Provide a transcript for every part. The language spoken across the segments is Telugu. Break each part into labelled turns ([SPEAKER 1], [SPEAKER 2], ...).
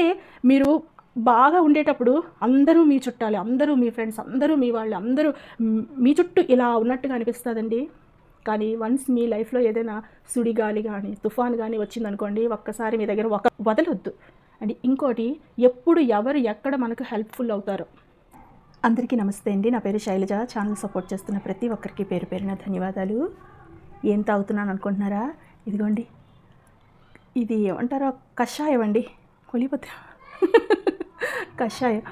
[SPEAKER 1] అంటే మీరు బాగా ఉండేటప్పుడు అందరూ మీ చుట్టాలి అందరూ మీ ఫ్రెండ్స్ అందరూ మీ వాళ్ళు అందరూ మీ చుట్టూ ఇలా ఉన్నట్టుగా అనిపిస్తుందండి. కానీ వన్స్ మీ లైఫ్లో ఏదైనా సుడిగాలి కానీ తుఫాన్ కానీ వచ్చిందనుకోండి ఒక్కసారి మీ దగ్గర ఒక వదలొద్దు. అండ్ ఇంకోటి ఎప్పుడు ఎవరు ఎక్కడ మనకు హెల్ప్ఫుల్ అవుతారు. అందరికీ నమస్తే అండి. నా పేరు శైలజ. ఛానల్ సపోర్ట్ చేస్తున్న ప్రతి ఒక్కరికి పేరు పేరున ధన్యవాదాలు. ఏం తాగుతున్నాను అనుకుంటున్నారా ఇదిగోండి. ఇది ఏమంటారో? కషాయం అండి కొలిపత్ర కషాయం.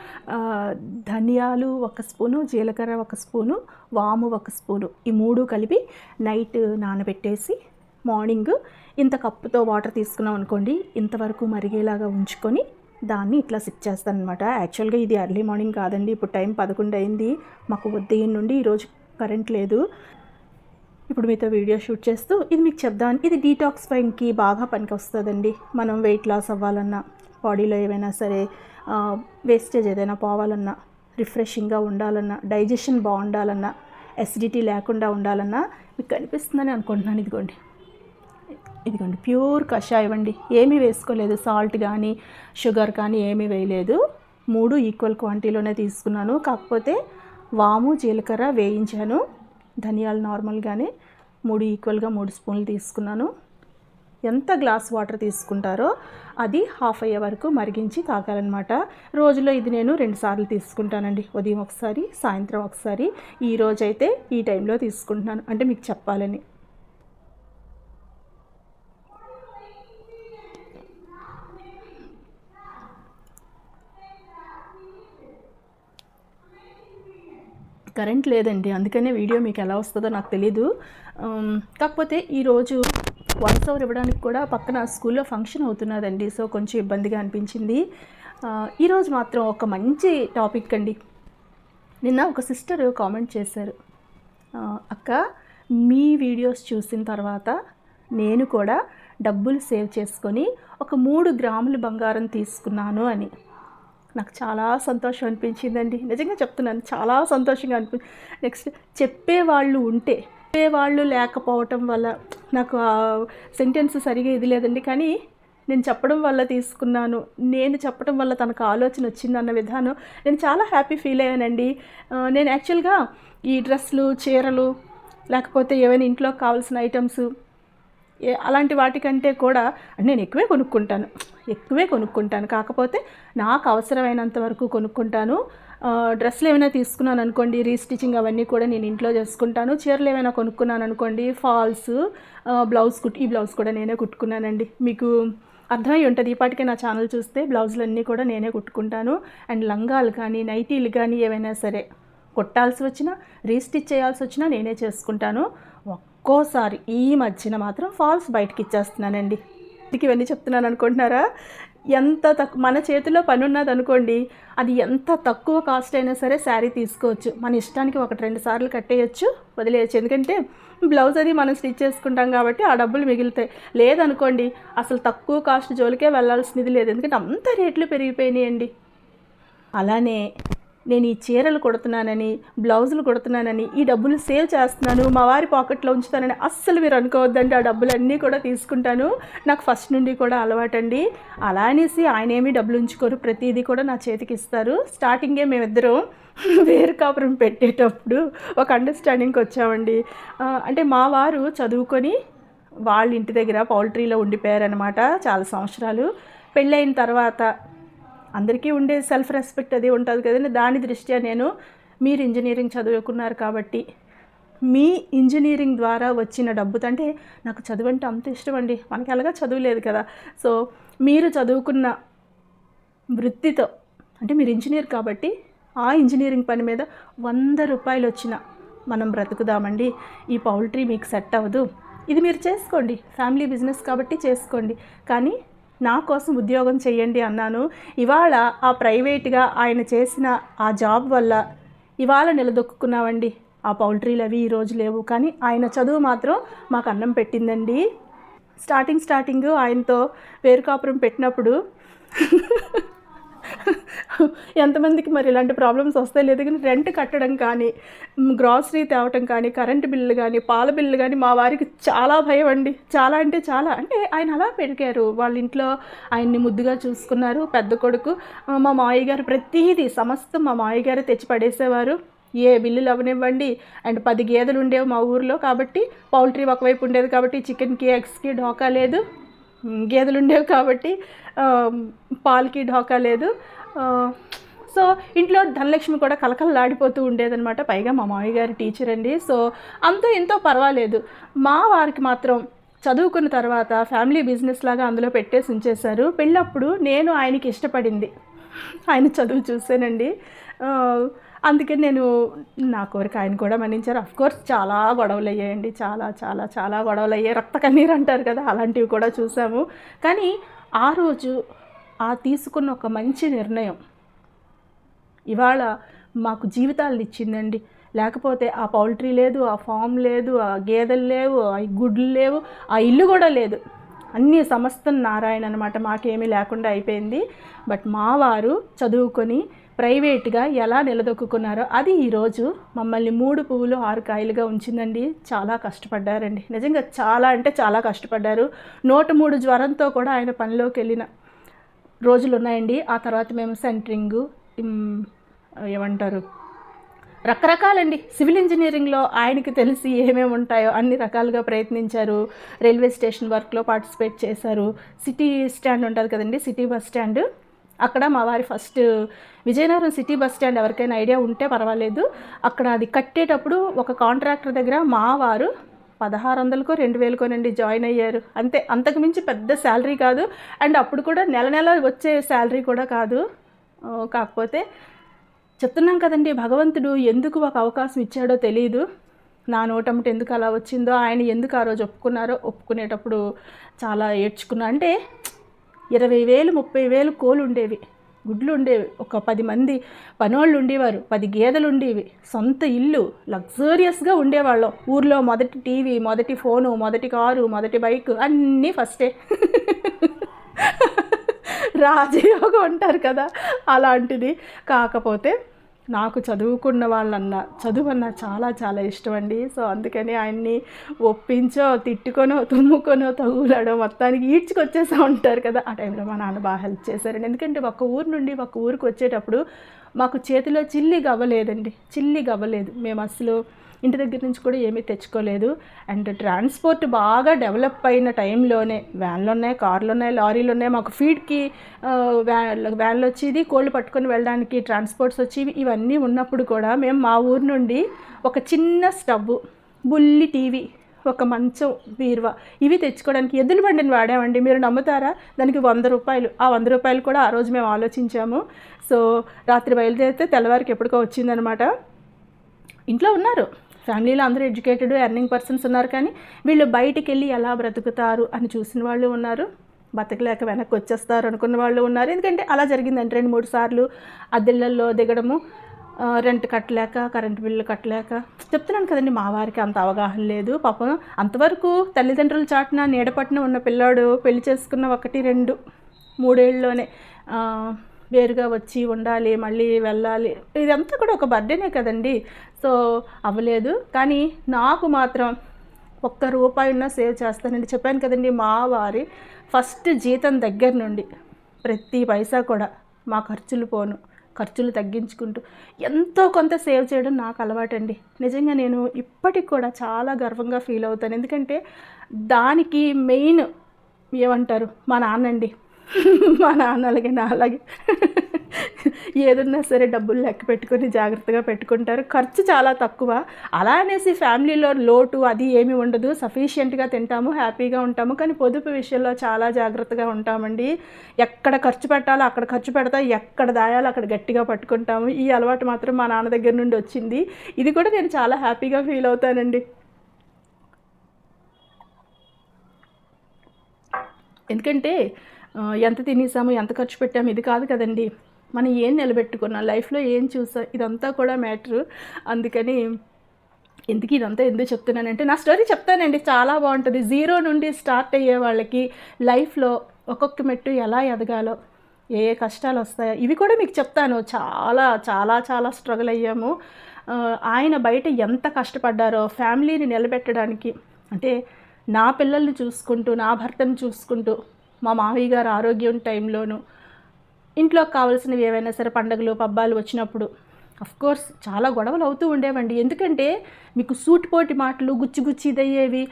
[SPEAKER 1] ధనియాలు ఒక స్పూను జీలకర్ర ఒక స్పూను వాము ఒక స్పూను. ఈ మూడు కలిపి నైట్ నానబెట్టేసి మార్నింగ్ ఇంత కప్పుతో వాటర్ తీసుకున్నాం అనుకోండి ఇంతవరకు మరిగేలాగా ఉంచుకొని దాన్ని ఇట్లా సిప్ చేస్తాను అనమాట యాక్చువల్గా ఇది ఎర్లీ మార్నింగ్ కాదండి ఇప్పుడు టైం పదకొండు అయింది. మాకు ఉదయం నుండి ఈరోజు కరెంట్ లేదు. ఇప్పుడు మీతో వీడియో షూట్ చేస్తూ ఇది మీకు చెప్దాను ఇది డీటాక్స్ పైన్కి బాగా పనికి వస్తుందండి మనం వెయిట్ లాస్ అవ్వాలన్నా. బాడీలో ఏమైనా సరే వేస్టేజ్ ఏదైనా పోవాలన్నా రిఫ్రెషింగ్గా ఉండాలన్నా డైజెషన్ బాగుండాలన్నా ఎసిడిటీ లేకుండా ఉండాలన్నా మీకు కనిపిస్తుందని అనుకుంటున్నాను. ఇదిగోండి. ఇదిగోండి ప్యూర్ కషాయం అండి. ఏమీ వేసుకోలేదు. సాల్ట్ కానీ షుగర్ కానీ ఏమీ వేయలేదు. మూడు ఈక్వల్ క్వాంటిటీలోనే తీసుకున్నాను. కాకపోతే వాము జీలకర్ర వేయించాను. ధనియాలు నార్మల్గానే మూడు ఈక్వల్గా మూడు స్పూన్లు తీసుకున్నాను. ఎంత గ్లాస్ వాటర్ తీసుకుంటారో అది హాఫ్ అయ్యే వరకు మరిగించి తాగాలన్నమాట. రోజులో ఇది నేను రెండు సార్లు తీసుకుంటానండి. ఉదయం ఒకసారి సాయంత్రం ఒకసారి. ఈ రోజైతే ఈ టైంలో తీసుకుంటున్నాను. అంటే మీకు చెప్పాలని. కరెంట్ లేదండి. అందుకనే వీడియో మీకు ఎలా వస్తుందో నాకు తెలీదు. కాకపోతే ఈరోజు వాయిస్ ఓవర్ ఇవ్వడానికి కూడా పక్కన స్కూల్లో ఫంక్షన్ అవుతున్నదండి సో కొంచెం ఇబ్బందిగా అనిపించింది. ఈరోజు మాత్రం ఒక మంచి టాపిక్ అండి. నిన్న ఒక సిస్టర్ కామెంట్ చేశారు. అక్క మీ వీడియోస్ చూసిన తర్వాత నేను కూడా డబ్బులు సేవ్ చేసుకొని ఒక మూడు గ్రాములు బంగారం తీసుకున్నాను అని. నాకు చాలా సంతోషం అనిపించిందండి. నిజంగా చెప్తున్నాను చాలా సంతోషంగా అనిపి నెక్స్ట్ చెప్పేవాళ్ళు ఉంటే చెప్పేవాళ్ళు లేకపోవటం వల్ల నాకు ఆ సెంటెన్స్ సరిగా ఇది లేదండి. కానీ నేను చెప్పడం వల్ల తీసుకున్నాను. నేను చెప్పడం వల్ల తనకు ఆలోచన వచ్చిందన్న విధానం నేను చాలా హ్యాపీ ఫీల్ అయ్యానండి. నేను యాక్చువల్గా ఈ డ్రెస్సులు చీరలు లేకపోతే ఏమైనా ఇంట్లో కావాల్సిన ఐటమ్స్ అలాంటి వాటికంటే కూడా నేను ఎక్కువే కొనుక్కుంటాను. ఎక్కువే కొనుక్కుంటాను. కాకపోతే నాకు అవసరమైనంత వరకు కొనుక్కుంటాను. డ్రెస్సులు ఏమైనా తీసుకున్నాను అనుకోండి రీస్టిచింగ్ అవన్నీ కూడా నేను ఇంట్లో చేసుకుంటాను. చీరలు ఏమైనా కొనుక్కున్నాను అనుకోండి ఫాల్స్ బ్లౌజ్ కుట్ ఈ బ్లౌజ్ కూడా నేనే కుట్టుకున్నానండి. మీకు అర్థమై ఉంటుంది ఈపాటికే నా ఛానల్ చూస్తే బ్లౌజులన్నీ కూడా నేనే కుట్టుకుంటాను. అండ్ లంగాలు కానీ నైటీలు కానీ ఏవైనా సరే కొట్టాల్సి వచ్చినా రీస్టిచ్ చేయాల్సి వచ్చినా నేనే చేసుకుంటాను. ఒక్కోసారి ఈ మధ్యన మాత్రం ఫాల్స్ బయటకి ఇచ్చేస్తున్నానండి. ఇంటికి ఇవన్నీ చెప్తున్నాను అనుకుంటున్నారా? ఎంత తక్కువ మన చేతిలో పని ఉన్నది అనుకోండి అది ఎంత తక్కువ కాస్ట్ అయినా సరే శారీ తీసుకోవచ్చు. మన ఇష్టానికి ఒకటి రెండు సార్లు కట్టేయచ్చు వదిలేయచ్చు. ఎందుకంటే బ్లౌజ్ అది మనం స్టిచ్ చేసుకుంటాం కాబట్టి ఆ డబ్బులు మిగులుతాయి. లేదనుకోండి అసలు తక్కువ కాస్ట్ జోలికే వెళ్ళాల్సినది లేదు. ఎందుకంటే అంత రేట్లు పెరిగిపోయినాయండి. అలానే నేను ఈ చీరలు కుడుతున్నానని బ్లౌజులు కుడుతున్నానని ఈ డబ్బులు సేవ్ చేస్తున్నాను మా వారి పాకెట్లో ఉంచుతానని అస్సలు మీరు అనుకోవద్దండి. ఆ డబ్బులన్నీ కూడా తీసుకుంటాను. నాకు ఫస్ట్ నుండి కూడా అలవాటండి. అలా అనేసి ఆయన ఏమీ డబ్బులు ఉంచుకోరు. ప్రతిదీ కూడా నా చేతికి ఇస్తారు. స్టార్టింగే మేమిద్దరం వేరు కాపురం పెట్టేటప్పుడు ఒక అండర్స్టాండింగ్కి వచ్చామండి. అంటే మా వారు చదువుకొని వాళ్ళ ఇంటి దగ్గర పౌల్ట్రీలో ఉండిపోయారనమాట చాలా సంవత్సరాలు. పెళ్ళైన తర్వాత అందరికీ ఉండే సెల్ఫ్ రెస్పెక్ట్ అది ఉంటుంది కదండి. దాని దృష్ట్యా నేను మీరు ఇంజనీరింగ్ చదువుకున్నారు కాబట్టి మీ ఇంజనీరింగ్ ద్వారా వచ్చిన డబ్బుతో అంటే నాకు చదువు అంటే అంత ఇష్టం అండి. మనకి ఎలాగా చదువులేదు కదా. సో మీరు చదువుకున్న వృత్తితో అంటే మీరు ఇంజనీర్ కాబట్టి ఆ ఇంజనీరింగ్ పని మీద వంద రూపాయలు వచ్చిన మనం బ్రతుకుదామండి. ఈ పౌల్ట్రీ మీకు సెట్ అవ్వదు. ఇది మీరు చేసుకోండి. ఫ్యామిలీ బిజినెస్ కాబట్టి చేసుకోండి. కానీ నా కోసం ఉద్యోగం చేయండి అన్నాను. ఇవాళ ఆ ప్రైవేట్గా ఆయన చేసిన ఆ జాబ్ వల్ల ఇవాళ నిలదొక్కున్నామండి ఆ పౌల్ట్రీలు అవి ఈ రోజు లేవు. కానీ ఆయన చదువు మాత్రం మాకు అన్నం పెట్టిందండి. స్టార్టింగ్ స్టార్టింగ్ ఆయనతో వేరుకాపురం పెట్టినప్పుడు ఎంతమందికి మరి ఇలాంటి ప్రాబ్లమ్స్ వస్తాయి? లేదు కానీ రెంట్ కట్టడం కానీ గ్రాసరీ తేవటం కానీ కరెంటు బిల్లు కానీ పాల బిల్లు కానీ మా వారికి చాలా భయం అండి. చాలా అంటే చాలా. అంటే ఆయన అలా పెరిగారు. వాళ్ళ ఇంట్లో ఆయన్ని ముద్దుగా చూసుకున్నారు. పెద్ద కొడుకు. మా మావయ్య గారు ప్రతిదీ సమస్తం మా మావయ్య గారు తెచ్చి పడేసేవారు. ఏ బిల్లులు అవనివ్వండి అండ్ పది గేదెలు ఉండేవి మా ఊర్లో కాబట్టి పౌల్ట్రీ ఒకవైపు ఉండేది కాబట్టి చికెన్కి ఎగ్స్కి ఢోకా లేదు. గేదెలు ఉండేవి కాబట్టి పాలకి ఢోకా లేదు. సో ఇంట్లో ధనలక్ష్మి కూడా కలకలలాడిపోతూ ఉండేదనమాట పైగా మా మామయ్య గారి టీచర్ అండి. సో అంతో ఎంతో పర్వాలేదు. మా వారికి మాత్రం చదువుకున్న తర్వాత ఫ్యామిలీ బిజినెస్ లాగా అందులో పెట్టేసి ఉంచేశారు. పెళ్ళప్పుడు నేను ఆయనకి ఇష్టపడింది. ఆయన చదువు చూసానండి అందుకని నేను నా కోరిక ఆయన కూడా మన్నించారు. అఫ్ కోర్స్ చాలా గొడవలు అయ్యాయండి చాలా చాలా చాలా గొడవలు అయ్యాయి రక్త కన్నీరు అంటారు కదా అలాంటివి కూడా చూసాము. కానీ ఆ రోజు ఆ తీసుకున్న ఒక మంచి నిర్ణయం. ఇవాళ మాకు జీవితాలను ఇచ్చిందండి. లేకపోతే ఆ పౌల్ట్రీ లేదు ఆ ఫామ్ లేదు ఆ గేదెలు లేవు ఆ గుడ్లు లేవు ఆ ఇల్లు కూడా లేదు. అన్నీ సమస్తం నారాయణ అనమాట మాకేమీ లేకుండా అయిపోయింది. బట్ మా వారు చదువుకొని ప్రైవేట్గా ఎలా నిలదొక్కున్నారో అది ఈరోజు మమ్మల్ని మూడు పువ్వులు ఆరు కాయలుగా ఉంచిందండి. చాలా కష్టపడ్డారండి. నిజంగా చాలా అంటే చాలా కష్టపడ్డారు. నూట మూడు జ్వరంతో కూడా ఆయన పనిలోకి వెళ్ళిన రోజులు ఉన్నాయండి ఆ తర్వాత మేము సెంటరింగు ఏమంటారు రకరకాలండి. సివిల్ ఇంజనీరింగ్లో ఆయనకి తెలిసి ఏమేమి ఉంటాయో అన్ని రకాలుగా ప్రయత్నించారు. రైల్వే స్టేషన్ వర్క్లో పార్టిసిపేట్ చేశారు. సిటీ స్టాండ్ ఉంటుంది కదండి సిటీ బస్ స్టాండ్. అక్కడ మా వారి first Vizianagaram city bus stand ఎవరికైనా ఐడియా ఉంటే పర్వాలేదు. అక్కడ అది కట్టేటప్పుడు ఒక కాంట్రాక్టర్ దగ్గర మా వారు పదహారు వందలకో రెండు వేలకోనండి జాయిన్ అయ్యారు. అంతే అంతకు మించి పెద్ద శాలరీ కాదు. అండ్ అప్పుడు కూడా నెల నెల వచ్చే శాలరీ కూడా కాదు. కాకపోతే చెప్తున్నాం కదండి భగవంతుడు ఎందుకు ఒక అవకాశం ఇచ్చాడో తెలియదు నా నోటముట ఎందుకు అలా వచ్చిందో ఆయన ఎందుకు ఆ రోజు ఒప్పుకున్నారో ఒప్పుకునేటప్పుడు చాలా ఏడ్చుకున్నా. అంటే ఇరవై వేలు ముప్పై వేలు కోలు ఉండేవి గుడ్లు ఉండేవి ఒక పది మంది పనోళ్ళు ఉండేవారు పది గేదెలు ఉండేవి సొంత ఇల్లు. లగ్జూరియస్గా ఉండేవాళ్ళం. ఊర్లో మొదటి టీవీ మొదటి ఫోను మొదటి కారు మొదటి బైక్ అన్నీ ఫస్టే. రాజయోగం అంటారు కదా అలాంటిది. కాకపోతే నాకు చదువుకున్న వాళ్ళన్న చదువు అన్న చాలా చాలా ఇష్టం అండి సో అందుకని ఆయన్ని ఒప్పించో తిట్టుకొనో తుమ్ముకొనో తగులడో మొత్తానికి ఈడ్చుకొచ్చేసా ఉంటారు కదా. ఆ టైంలో మా నాన్న బాగా హెల్ప్ చేశారండి. ఎందుకంటే ఒక ఊరు నుండి ఒక ఊరికి వచ్చేటప్పుడు మాకు చేతిలో చిల్లి గవ్వలేదండి. చిల్లి గవ్వలేదు. మేము అసలు ఇంటి దగ్గర నుంచి కూడా ఏమీ తెచ్చుకోలేదు. అండ్ ట్రాన్స్పోర్ట్ బాగా డెవలప్ అయిన టైంలోనే వ్యాన్లు ఉన్నాయి కార్లు ఉన్నాయి లారీలు ఉన్నాయి మాకు ఫీడ్కి వ్యాన్ వ్యాన్లు వచ్చేది కోళ్ళు పట్టుకొని వెళ్ళడానికి ట్రాన్స్పోర్ట్స్ వచ్చేవి ఇవన్నీ ఉన్నప్పుడు కూడా మేము మా ఊరు నుండి ఒక చిన్న స్టవ్ బుల్లి టీవీ ఒక మంచం బీరువా ఇవి తెచ్చుకోవడానికి ఎద్దుల బండిని వాడామండి. మీరు నమ్ముతారా? దానికి వంద రూపాయలు. ఆ వంద రూపాయలు కూడా ఆ రోజు మేము ఆలోచించాము. సో రాత్రి బయలుదేరితే తెల్లవారికి ఎప్పటికో వచ్చిందనమాట. ఇంట్లో ఉన్నారు. ఫ్యామిలీలో అందరూ ఎడ్యుకేటెడ్ ఎర్నింగ్ పర్సన్స్ ఉన్నారు కానీ వీళ్ళు బయటికి వెళ్ళి ఎలా బ్రతుకుతారు అని చూసిన వాళ్ళు ఉన్నారు. బతకలేక వెనక్కి వచ్చేస్తారు అనుకున్న వాళ్ళు ఉన్నారు. ఎందుకంటే అలా జరిగిందండి. రెండు మూడు సార్లు అద్దెళ్ళల్లో దిగడము రెంట్ కట్టలేక కరెంటు బిల్లు కట్టలేక. చెప్తున్నాను కదండి మా వారికి అంత అవగాహన లేదు. పాపం అంతవరకు తల్లిదండ్రుల చాటున నీడపట్న ఉన్న పిల్లాడు పెళ్ళి చేసుకున్న ఒకటి రెండు మూడేళ్ళలోనే వేరుగా వచ్చి ఉండాలి మళ్ళీ వెళ్ళాలి. ఇదంతా కూడా ఒక బర్త్డేనే కదండి. సో అవ్వలేదు. కానీ నాకు మాత్రం ఒక్క రూపాయి ఉన్నా సేవ్ చేస్తానండి చెప్పాను కదండి మా వారి ఫస్ట్ జీతం దగ్గర నుండి. ప్రతి పైసా కూడా మా ఖర్చులు పోను ఖర్చులు తగ్గించుకుంటూ. ఎంతో కొంత సేవ్ చేయడం నాకు అలవాటండి. నిజంగా నేను ఇప్పటికి కూడా చాలా గర్వంగా ఫీల్ అవుతాను. ఎందుకంటే దానికి మెయిన్ ఏమంటారు? మా నాన్నండి. మా నాన్న అలాగే నా అలాగే. ఏదన్నా సరే డబ్బులు లెక్క పెట్టుకొని జాగ్రత్తగా పెట్టుకుంటారు. ఖర్చు చాలా తక్కువ. అలా అనేసి ఫ్యామిలీలో లోటు అది ఏమి ఉండదు. సఫిషియెంట్గా తింటాము హ్యాపీగా ఉంటాము. కానీ పొదుపు విషయంలో చాలా జాగ్రత్తగా ఉంటామండి. ఎక్కడ ఖర్చు పెట్టాలో అక్కడ ఖర్చు పెడతా. ఎక్కడ దాయాలో అక్కడ గట్టిగా పట్టుకుంటాము. ఈ అలవాటు మాత్రం మా నాన్న దగ్గర నుండి వచ్చింది. ఇది కూడా నేను చాలా హ్యాపీగా ఫీల్ అవుతానండి. ఎందుకంటే ఎంత తినేసాము ఎంత ఖర్చు పెట్టాము ఇది కాదు కదండి. మనం ఏం నిలబెట్టుకున్నాం లైఫ్లో ఏం చూసాం ఇదంతా కూడా మ్యాటరు. అందుకని ఎందుకు ఇదంతా ఎందుకు చెప్తున్నానంటే నా స్టోరీ చెప్తానండి చాలా బాగుంటుంది. జీరో నుండి స్టార్ట్ అయ్యే వాళ్ళకి లైఫ్లో ఒక్కొక్క మెట్టు ఎలా ఎదగాలో ఏ ఏ కష్టాలు వస్తాయో ఇవి కూడా మీకు చెప్తాను. చాలా చాలా చాలా స్ట్రగుల్ అయ్యాము. ఆయన బయట ఎంత కష్టపడ్డారో ఫ్యామిలీని నిలబెట్టడానికి అంటే నా పిల్లల్ని చూసుకుంటూ నా భర్తను చూసుకుంటూ మా మావయ్య గారు ఆరోగ్యం టైంలోనూ ఇంట్లో కావాల్సినవి ఏవైనా సరే పండగలు పబ్బాలు వచ్చినప్పుడు కోర్స్ చాలా గొడవలు అవుతూ ఉండేవండి. ఎందుకంటే మీకు సూటిపోటి మాటలు గుచ్చి గుచ్చి ఇదయ్యేవి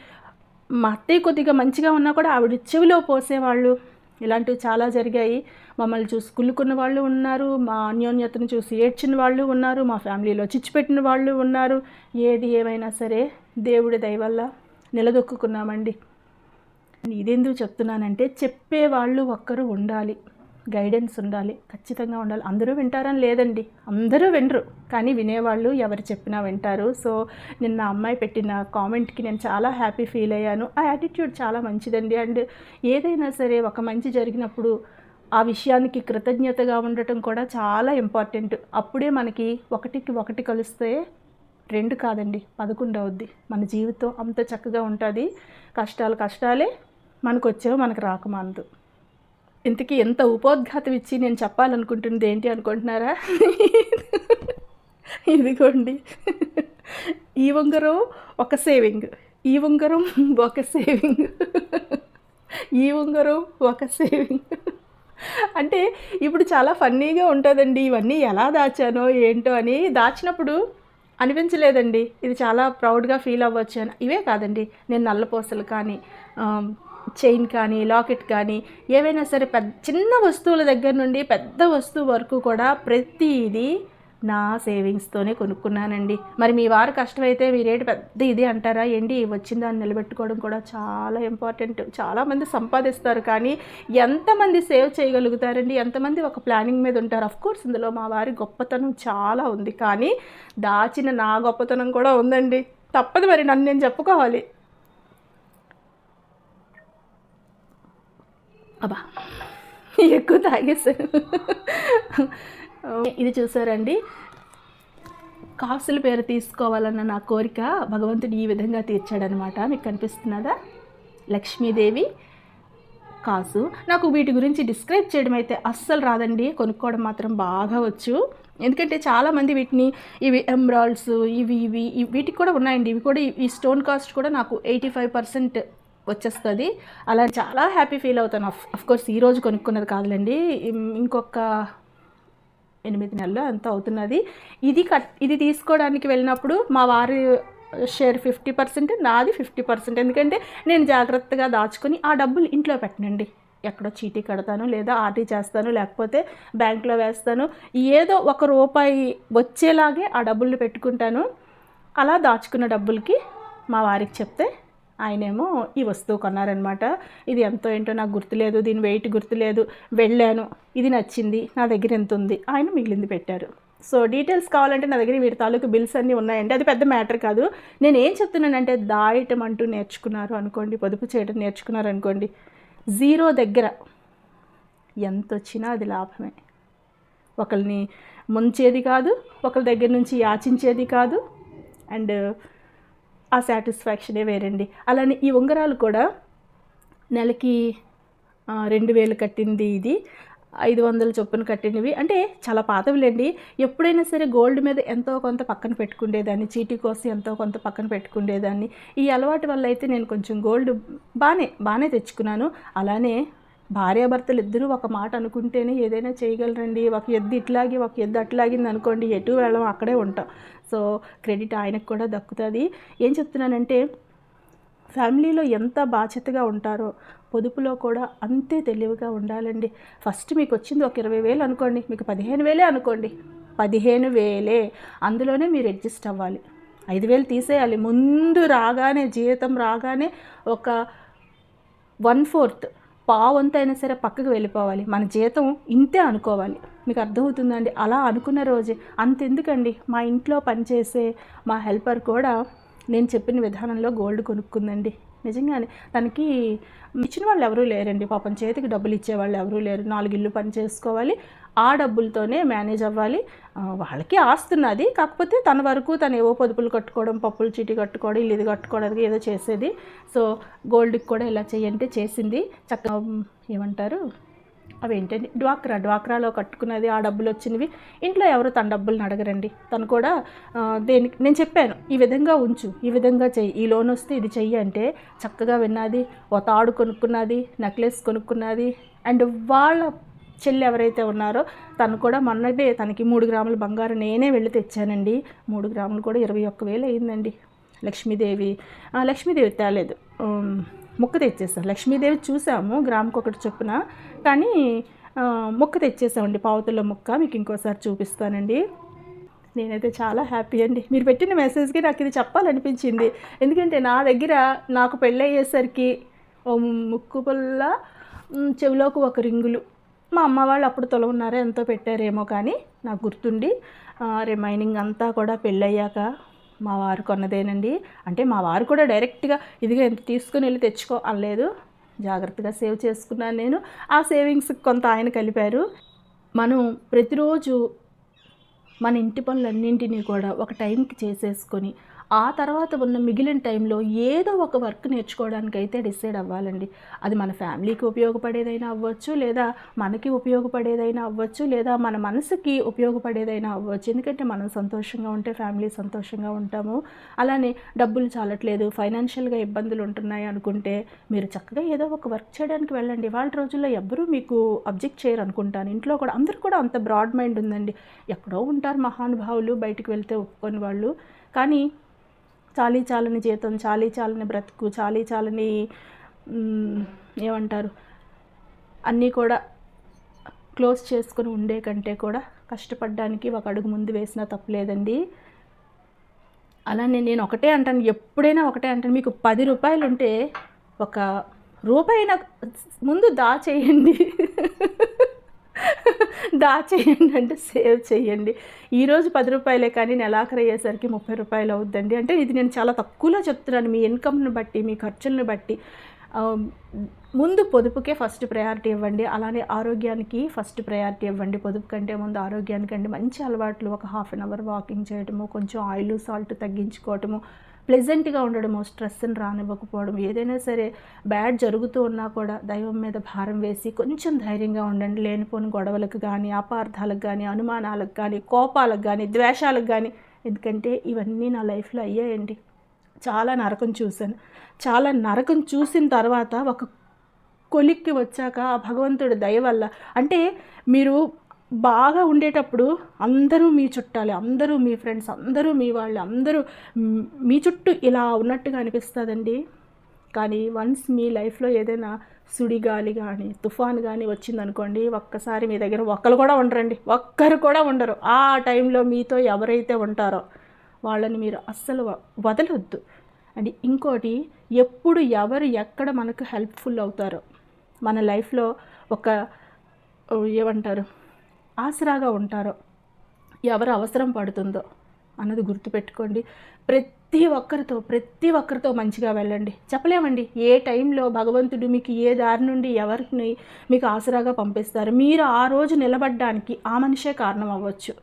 [SPEAKER 1] మా అత్తయ్య కొద్దిగా మంచిగా ఉన్నా కూడా ఆవిడ చెవిలో పోసేవాళ్ళు. ఇలాంటివి చాలా జరిగాయి. మమ్మల్ని చూసి కుళ్ళుకున్న వాళ్ళు ఉన్నారు మా అన్యోన్యతను చూసి ఏడ్చిన వాళ్ళు ఉన్నారు మా ఫ్యామిలీలో చిచ్చిపెట్టిన వాళ్ళు ఉన్నారు. ఏది ఏమైనా సరే దేవుడి దయ వల్ల నిలదొక్కున్నామండి ఇదెందుకు చెప్తున్నానంటే చెప్పేవాళ్ళు ఒక్కరు ఉండాలి. గైడెన్స్ ఉండాలి. ఖచ్చితంగా ఉండాలి. అందరూ వింటారని లేదండి. అందరూ వినరు. కానీ వినేవాళ్ళు ఎవరు చెప్పినా వింటారు. సో నిన్న అమ్మాయి పెట్టిన కామెంట్కి నేను చాలా హ్యాపీ ఫీల్ అయ్యాను. ఆ యాటిట్యూడ్ చాలా మంచిదండి. అండ్ ఏదైనా సరే ఒక మంచి జరిగినప్పుడు ఆ విషయానికి కృతజ్ఞతగా ఉండటం కూడా చాలా ఇంపార్టెంట్. అప్పుడే మనకి ఒకటికి ఒకటి కలిస్తే రెండు కాదండి పదకొండు అవుద్ది. మన జీవితం అంత చక్కగా ఉంటుంది. కష్టాలు కష్టాలే మనకు వచ్చేవి మనకు రాకమందు ఇంతకీ ఎంత ఉపోద్ఘాతం ఇచ్చి నేను చెప్పాలనుకుంటున్నది ఏంటి అనుకుంటున్నారా? ఇదిగోండి. ఈ ఉంగరం ఒక సేవింగ్. ఈ ఉంగరం ఒక సేవింగ్. ఈ ఉంగరం ఒక సేవింగ్. అంటే ఇప్పుడు చాలా ఫన్నీగా ఉంటుందండి. ఇవన్నీ ఎలా దాచానో ఏంటో అని దాచినప్పుడు అనిపించలేదండి. ఇది చాలా ప్రౌడ్గా ఫీల్ అవ్వచ్చు అని. ఇవే కాదండి. నేను నల్లపూసలు కానీ చైన్ కానీ లాకెట్ కానీ ఏవైనా సరే పెద్ద చిన్న వస్తువుల దగ్గర నుండి పెద్ద వస్తువు వరకు కూడా ప్రతిదీ నా సేవింగ్స్తోనే కొనుక్కున్నానండి. మరి మీ వారు కష్టమైతే మీరేంటి పెద్ద ఇది అంటారా? ఏంటి? వచ్చిన దాన్ని నిలబెట్టుకోవడం కూడా చాలా ఇంపార్టెంట్. చాలామంది సంపాదిస్తారు కానీ ఎంతమంది సేవ్ చేయగలుగుతారండి? ఎంతమంది ఒక ప్లానింగ్ మీద ఉంటారు? అఫ్ కోర్స్ ఇందులో మా వారి గొప్పతనం చాలా ఉంది కానీ దాచిన నా గొప్పతనం కూడా ఉందండి. తప్పదు మరి నన్ను నేను చెప్పుకోవాలి. అబ్బా. ఎక్కువ తాగేశారు. ఇది చూసారండి. కాసుల పేరు తీసుకోవాలన్న నా కోరిక భగవంతుడు ఈ విధంగా తీర్చాడనమాట మీకు కనిపిస్తున్నదా? లక్ష్మీదేవి కాసు. నాకు వీటి గురించి డిస్క్రైబ్ చేయడం అయితే అస్సలు రాదండి. కొనుక్కోవడం మాత్రం బాగా వచ్చు. ఎందుకంటే చాలామంది వీటిని ఇవి ఎమ్రాల్డ్స్ ఇవి ఇవి వీటికి కూడా ఉన్నాయండి. ఇవి కూడా ఈ స్టోన్ కాస్ట్ కూడా నాకు ఎయిటీ ఫైవ్ పర్సెంట్ వచ్చేస్తుంది. అలా చాలా హ్యాపీ ఫీల్ అవుతాను. అఫ్ కోర్స్ ఈ రోజు కొనుక్కున్నది కాదులేండి. ఇంకొక ఎనిమిది నెలలు ఎంత అవుతున్నది. ఇది కట్ ఇది తీసుకోవడానికి వెళ్ళినప్పుడు మా వారి షేర్ ఫిఫ్టీ పర్సెంట్ నాది ఫిఫ్టీ పర్సెంట్. ఎందుకంటే నేను జాగ్రత్తగా దాచుకొని ఆ డబ్బులు ఇంట్లో పెట్టనండి. ఎక్కడో చీటీ కడతాను లేదా ఆర్టీ చేస్తాను లేకపోతే బ్యాంక్లో వేస్తాను. ఏదో ఒక రూపాయి వచ్చేలాగే ఆ డబ్బులు పెట్టుకుంటాను. అలా దాచుకున్న డబ్బులకి మా వారికి చెప్తే ఆయనేమో ఈ వస్తువు కొన్నారనమాట ఇది ఎంతో ఏంటో నాకు గుర్తులేదు దీని వెయిట్ గుర్తులేదు వెళ్ళాను. ఇది నచ్చింది నా దగ్గర ఎంత ఉంది? ఆయన మిగిలింది పెట్టారు. సో డీటెయిల్స్ కావాలంటే నా దగ్గర వీటి తాలూకు బిల్స్ అన్నీ ఉన్నాయండి. అది పెద్ద మ్యాటర్ కాదు. నేను ఏం చెప్తున్నానంటే దాయటం అంటూ నేర్చుకున్నారు అనుకోండి పొదుపు చేయడం నేర్చుకున్నారు అనుకోండి. జీరో దగ్గర ఎంత వచ్చినా అది లాభమే. ఒకరిని ముంచేది కాదు ఒకరి దగ్గర నుంచి యాచించేది కాదు. అండ్ ఆ సాటిస్ఫాక్షనే వేరండి. అలానే ఈ ఉంగరాలు కూడా నెలకి రెండు వేలు కట్టింది ఇది. ఐదు వందల చొప్పున కట్టినవి. అంటే చాలా పాతవిలేండి. ఎప్పుడైనా సరే గోల్డ్ మీద ఎంతో కొంత పక్కన పెట్టుకునేదాన్ని చీటీ కోసం ఎంతో కొంత పక్కన పెట్టుకునేదాన్ని ఈ అలవాటు వల్ల అయితే నేను కొంచెం గోల్డ్ బాగానే బాగానే తెచ్చుకున్నాను. అలానే భార్యాభర్తలు ఇద్దరూ ఒక మాట అనుకుంటేనే ఏదైనా చేయగలరండి. ఒక ఎద్దు ఇట్లాగి ఒక ఎద్దు అట్లాగింది అనుకోండి ఎటు వెళ్ళం అక్కడే ఉంటాం. సో క్రెడిట్ ఆయనకు కూడా దక్కుతుంది. ఏం చెప్తున్నానంటే ఫ్యామిలీలో ఎంత బాధ్యతగా ఉంటారో పొదుపులో కూడా అంతే తెలివిగా ఉండాలండి. ఫస్ట్ మీకు వచ్చింది ఒక ఇరవై వేలు అనుకోండి మీకు పదిహేను వేలే అనుకోండి. పదిహేను వేలే. అందులోనే మీరు అడ్జస్ట్ అవ్వాలి. ఐదు వేలు తీసేయాలి. ముందు రాగానే జీతం రాగానే ఒక వన్ ఫోర్త్ పావంతైనా సరే పక్కకు వెళ్ళిపోవాలి. మన జీతం ఇంతే అనుకోవాలి. మీకు అర్థమవుతుందండి? అలా అనుకున్న రోజే అంతెందుకండి? మా ఇంట్లో పనిచేసే మా హెల్పర్ కూడా నేను చెప్పిన విధానంలో గోల్డ్ కొనుక్కుందండి. నిజంగానే తనకి ఇచ్చిన వాళ్ళు ఎవరూ లేరండి. పాపం చేతికి డబ్బులు ఇచ్చేవాళ్ళు ఎవరూ లేరు. నాలుగు ఇల్లు పని చేసుకోవాలి. ఆ డబ్బులతోనే మేనేజ్ అవ్వాలి. వాళ్ళకి ఆస్తున్నది కాకపోతే తన వరకు తను ఏవో పొదుపులు కట్టుకోవడం పప్పులు చీటీ కట్టుకోవడం ఇల్లు ఇది కట్టుకోవడానికి ఏదో చేసేది. సో గోల్డ్కి కూడా ఇలా చేయంటే చేసింది. చక్కగా ఏమంటారు? అవి ఏంటండి డ్వాక్రా. డ్వాక్రాలో కట్టుకున్నది ఆ డబ్బులు వచ్చినవి. ఇంట్లో ఎవరు తన డబ్బులను అడగరండి. తను కూడా దేనికి నేను చెప్పాను ఈ విధంగా ఉంచు ఈ విధంగా చెయ్యి. ఈ లోన్ వస్తే ఇది చెయ్యి అంటే చక్కగా విన్నది. ఓ తాడు కొనుక్కున్నది నెక్లెస్ కొనుక్కున్నది. అండ్ వాళ్ళ చెల్లి ఎవరైతే ఉన్నారో తను కూడా మొన్నటే తనకి మూడు గ్రాముల బంగారం నేనే వెళ్ళి తెచ్చానండి. మూడు గ్రాములు కూడా ఇరవై ఒక్క వేలు అయిందండి. లక్ష్మీదేవి లక్ష్మీదేవి తేలేదు. ముక్క తెచ్చేసాం. లక్ష్మీదేవి చూసాము గ్రాముకి ఒకటి చొప్పున కానీ ముక్క తెచ్చేసామండి పావుతుల ముక్క. మీకు ఇంకోసారి చూపిస్తానండి. నేనైతే చాలా హ్యాపీ అండి. మీరు పెట్టిన మెసేజ్కి నాకు ఇది చెప్పాలనిపించింది. ఎందుకంటే నా దగ్గర నాకు పెళ్ళయ్యేసరికి ఓ ముక్కు పుల్ల చెవిలోకి ఒక రింగులు. మా అమ్మ వాళ్ళు అప్పుడు తొలగున్నారే ఎంతో పెట్టారేమో కానీ నాకు గుర్తుండి రిమైనింగ్ అంతా కూడా పెళ్ళయ్యాక మా వారు కొన్నదేనండి. అంటే మా వారు కూడా డైరెక్ట్గా ఇదిగా ఎంత తీసుకుని వెళ్ళి తెచ్చుకో అనలేదు. జాగ్రత్తగా సేవ్ చేసుకున్నాను నేను. ఆ సేవింగ్స్ కొంత ఆయన కలిపారు. మనం ప్రతిరోజు మన ఇంటి పనులన్నింటినీ కూడా ఒక టైంకి చేసేసుకొని ఆ తర్వాత ఉన్న మిగిలిన టైంలో ఏదో ఒక వర్క్ నేర్చుకోవడానికి అయితే డిసైడ్ అవ్వాలండి. అది మన ఫ్యామిలీకి ఉపయోగపడేదైనా అవ్వచ్చు లేదా మనకి ఉపయోగపడేదైనా అవ్వచ్చు లేదా మన మనసుకి ఉపయోగపడేదైనా అవ్వచ్చు. ఎందుకంటే మనం సంతోషంగా ఉంటే ఫ్యామిలీ సంతోషంగా ఉంటాము. అలానే డబ్బులు చాలట్లేదు ఫైనాన్షియల్గా ఇబ్బందులు ఉంటున్నాయి అనుకుంటే మీరు చక్కగా ఏదో ఒక వర్క్ చేయడానికి వెళ్ళండి. వాళ్ళ రోజుల్లో ఎవ్వరూ మీకు అబ్జెక్ట్ చేయరు అనుకుంటాను. ఇంట్లో కూడా అందరూ కూడా అంత బ్రాడ్ మైండ్ ఉందండి. ఎక్కడో ఉంటారు మహానుభావులు బయటికి వెళ్తే ఒప్పుకొని వాళ్ళు. కానీ చాలీ చాలని జీతం చాలీ చాలని బ్రతుకు చాలీ చాలని ఏమంటారు? అన్నీ కూడా క్లోజ్ చేసుకుని ఉండే కంటే కూడా కష్టపడడానికి ఒక అడుగు ముందు వేసినా తప్పులేదండి. అలానే నేను ఒకటే అంటాను ఎప్పుడైనా ఒకటే అంటాను మీకు పది రూపాయలు ఉంటే ఒక రూపాయి ముందు ముందు దాచేయండి. దాచేయండి అంటే సేవ్ చేయండి. ఈరోజు పది రూపాయలే కానీ నెలాఖరు అయ్యేసరికి ముప్పై రూపాయలు అవుద్దండి. అంటే ఇది నేను చాలా తక్కువలో చెప్తున్నాను మీ ఇన్కమ్ని బట్టి మీ ఖర్చులను బట్టి. ముందు పొదుపుకే ఫస్ట్ ప్రయారిటీ ఇవ్వండి. అలానే ఆరోగ్యానికి ఫస్ట్ ప్రయారిటీ ఇవ్వండి. పొదుపు కంటే ముందు ఆరోగ్యానికి అండి మంచి అలవాట్లు ఒక హాఫ్ అన్ అవర్ వాకింగ్ చేయటము కొంచెం ఆయిల్ సాల్ట్ తగ్గించుకోవటము ప్లెజెంట్గా ఉండడము స్ట్రెస్ని రానివ్వకపోవడం ఏదైనా సరే బ్యాడ్ జరుగుతూ ఉన్నా కూడా దైవం మీద భారం వేసి కొంచెం ధైర్యంగా ఉండండి. లేనిపోని గొడవలకు కానీ అపార్థాలకు కానీ అనుమానాలకు కానీ కోపాలకు కానీ ద్వేషాలకు కానీ ఎందుకంటే ఇవన్నీ నా లైఫ్లో అయ్యాయండి. చాలా నరకం చూశాను. చాలా నరకం చూసిన తర్వాత ఒక కొలిక్కి వచ్చాక ఆ భగవంతుడి దయ వల్ల అంటే మీరు బాగా ఉండేటప్పుడు అందరూ మీ చుట్టాలి అందరూ మీ ఫ్రెండ్స్ అందరూ మీ వాళ్ళు అందరూ మీ చుట్టూ ఇలా ఉన్నట్టుగా అనిపిస్తుందండి. కానీ వన్స్ మీ లైఫ్లో ఏదైనా సుడిగాలి కానీ తుఫాన్ కానీ వచ్చిందనుకోండి ఒక్కసారి మీ దగ్గర ఒక్కరు కూడా ఉండరండి. ఒక్కరు కూడా ఉండరు. ఆ టైంలో మీతో ఎవరైతే ఉంటారో వాళ్ళని మీరు అస్సలు వ- వదలొద్దు. అండ్ ఇంకోటి ఎప్పుడు ఎవరు ఎక్కడ మనకు హెల్ప్ఫుల్ అవుతారో మన లైఫ్లో ఒక ఏమంటారు ఆసరాగా ఉంటారో ఎవరు అవసరం పడుతుందో అన్నది గుర్తుపెట్టుకోండి. ప్రతి ఒక్కరితో ప్రతి ఒక్కరితో మంచిగా వెళ్ళండి. చెప్పలేమండి ఏ టైంలో భగవంతుడు మీకు ఏ దారి నుండి ఎవరిని మీకు ఆసరాగా పంపిస్తారు? మీరు ఆ రోజు నిలబడడానికి ఆ మనిషే కారణం అవ్వచ్చు.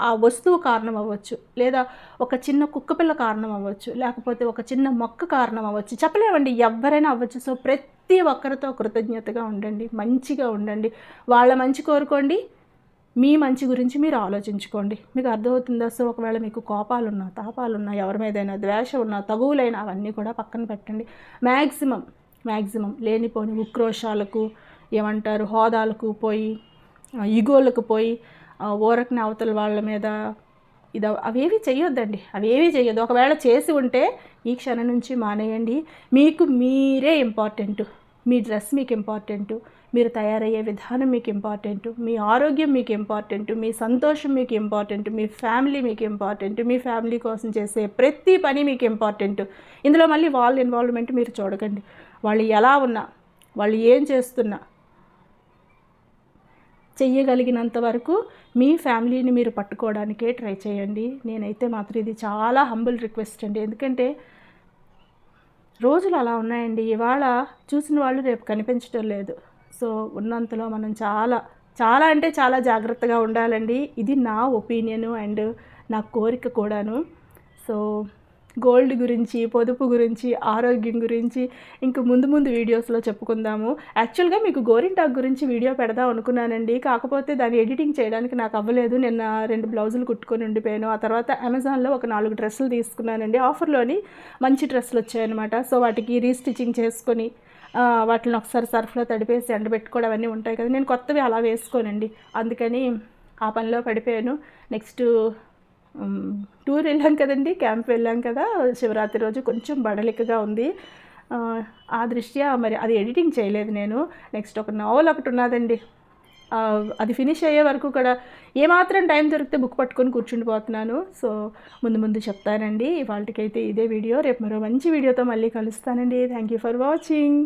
[SPEAKER 1] ఆ వస్తువు కారణం అవ్వచ్చు. లేదా ఒక చిన్న కుక్కపిల్ల కారణం అవ్వచ్చు. లేకపోతే ఒక చిన్న మొక్క కారణం అవ్వచ్చు. చెప్పలేమండి ఎవరైనా అవ్వచ్చు. సో ప్రతి ఒక్కరితో కృతజ్ఞతగా ఉండండి మంచిగా ఉండండి. వాళ్ళ మంచి కోరుకోండి. మీ మంచి గురించి మీరు ఆలోచించుకోండి. మీకు అర్థమవుతుందా? సో ఒకవేళ మీకు కోపాలున్నా తాపాలున్నా ఎవరి మీదైనా ద్వేషం ఉన్నా తగువులైనా అవన్నీ కూడా పక్కన పెట్టండి. మ్యాక్సిమం మ్యాక్సిమం లేనిపోని ఉక్రోషాలకు ఏమంటారు హోదాలకు పోయి ఇగోళ్ళకు పోయి ఆ, అవతల వాళ్ళ మీద ఇది అవేవి చేయొద్దండి అవేవి చేయొద్దు ఒకవేళ చేసి ఉంటే ఈ క్షణం నుంచి మానేయండి. మీకు మీరే ఇంపార్టెంట్. మీ డ్రెస్ మీకు ఇంపార్టెంట్. మీరు తయారయ్యే విధానం మీకు ఇంపార్టెంట్ మీ ఆరోగ్యం మీకు ఇంపార్టెంట్ మీ సంతోషం మీకు ఇంపార్టెంట్ మీ ఫ్యామిలీ మీకు ఇంపార్టెంట్ మీ ఫ్యామిలీ కోసం చేసే ప్రతి పని మీకు ఇంపార్టెంట్ ఇందులో మళ్ళీ వాళ్ళ ఇన్వాల్వ్మెంట్ మీరు చూడకండి. వాళ్ళు ఎలా ఉన్నా వాళ్ళు ఏం చేస్తున్నా చెయ్యగలిగినంత వరకు మీ ఫ్యామిలీని మీరు పట్టుకోవడానికే ట్రై చేయండి. నేనైతే మాత్రం ఇది చాలా హంబుల్ రిక్వెస్ట్ అండి. ఎందుకంటే రోజులు అలా ఉన్నాయండి. ఇవాళ చూసిన వాళ్ళు రేపు కనిపించడం లేదు. సో ఉన్నంతలో మనం చాలా చాలా అంటే చాలా జాగ్రత్తగా ఉండాలండి. ఇది నా ఒపీనియను అండ్ నా కోరిక కూడాను. సో గోల్డ్ గురించి పొదుపు గురించి ఆరోగ్యం గురించి ఇంక ముందు ముందు వీడియోస్లో చెప్పుకుందాము. యాక్చువల్గా మీకు గోరింటాక్ గురించి వీడియో పెడదాం అనుకున్నానండి. కాకపోతే దాన్ని ఎడిటింగ్ చేయడానికి నాకు అవ్వలేదు. నిన్న రెండు బ్లౌజులు కుట్టుకొని ఉండిపోయాను. ఆ తర్వాత అమెజాన్లో ఒక నాలుగు డ్రెస్సులు తీసుకున్నానండి. ఆఫర్లోని మంచి డ్రెస్సులు వచ్చాయన్నమాట. సో వాటికి రీస్టిచింగ్ చేసుకొని వాటిని ఒకసారి సర్ఫ్లో తడిపేసి ఎండబెట్టుకోవడం అవన్నీ ఉంటాయి కదా. నేను కొత్తవి అలా వేసుకోనండి. అందుకని ఆ పనిలో పడిపోయాను. నెక్స్ట్ టూర్ వెళ్ళాం కదండి. క్యాంప్ వెళ్ళాం కదా. శివరాత్రి రోజు కొంచెం బడలికగా ఉంది. ఆ, దృష్ట్యా మరి అది ఎడిటింగ్ చేయలేదు నేను. నెక్స్ట్ ఒక నవల్ ఒకటి ఉన్నదండి. అది ఫినిష్ అయ్యే వరకు కూడా ఏమాత్రం టైం దొరికితే బుక్ పట్టుకొని కూర్చుండిపోతున్నాను సో ముందు ముందు చెప్తానండి. ఇవాళకైతే ఇదే వీడియో రేపు మరో మంచి వీడియోతో మళ్ళీ కలుస్తానండి. Thank you for watching